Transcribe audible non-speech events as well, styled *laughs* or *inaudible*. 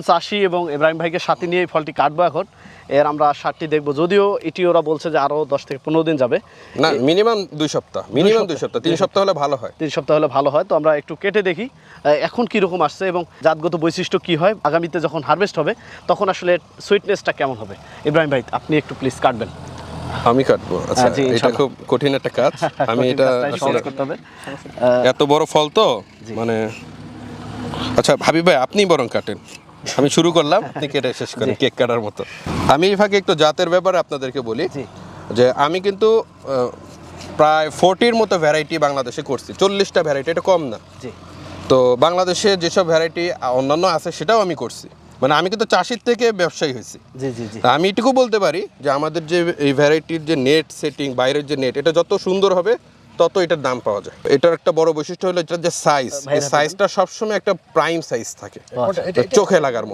চাষি এবং ইব্রাহিম ভাইকে সাথে নিয়ে এই ফলটি কাটবো এখন। এর আমরা সারটি দেখব। যদিও এটি ওরা বলছে যে আরও দশ থেকে পনেরো দিন যাবে। না মিনিমাম দুই সপ্তাহ। মিনিমাম দুই সপ্তাহ। তিন সপ্তাহ হলে ভালো হয়। তিন সপ্তাহ হলে ভালো হয়। তো আমরা একটু কেটে দেখি এখন কীরকম আসছে এবং জাতগত বৈশিষ্ট্য কী হয়। আগামীতে যখন হারভেস্ট হবে তখন আসলে সুইটনেসটা কেমন হবে? ইব্রাহিম ভাই আপনি একটু প্লিজ কাটবেন। আমি কাটবো? আচ্ছা এটা খুব কঠিন একটা কাজ। *laughs* আমি এটা এত বড় ফল তো? মানে আচ্ছা হাবিব ভাই আপনি বরং কাটেন। আমি শুরু করলাম *laughs* আপনি কেটে শেষ করেন কেক কাটার মতো। আমি এই ফাঁকে একটু জাতের ব্যাপারে আপনাদেরকে বলি যে আমি কিন্তু প্রায় ফোরটির মতো ভ্যারাইটি বাংলাদেশে করছি চল্লিশটা ভ্যারাইটি এটা কম না। তো বাংলাদেশে যেসব ভ্যারাইটি অন্যান্য আছে সেটাও আমি করছি। মানে আমি কিন্তু চাষির থেকে ব্যবসায়ী হয়েছি। আমি এটুকু বলতে পারি যে আমাদের যে এই ভ্যারাইটির যে নেট সেটিং বাইরের যে নেট এটা যত সুন্দর হবে তত এটার দাম পাওয়া যায়। এটার একটা বড় বৈশিষ্ট্য হলো এটার যে সাইজ এই সাইজটা সবসময় একটা প্রাইম সাইজ থাকে। আচ্ছা। চোখে লাগার মতো।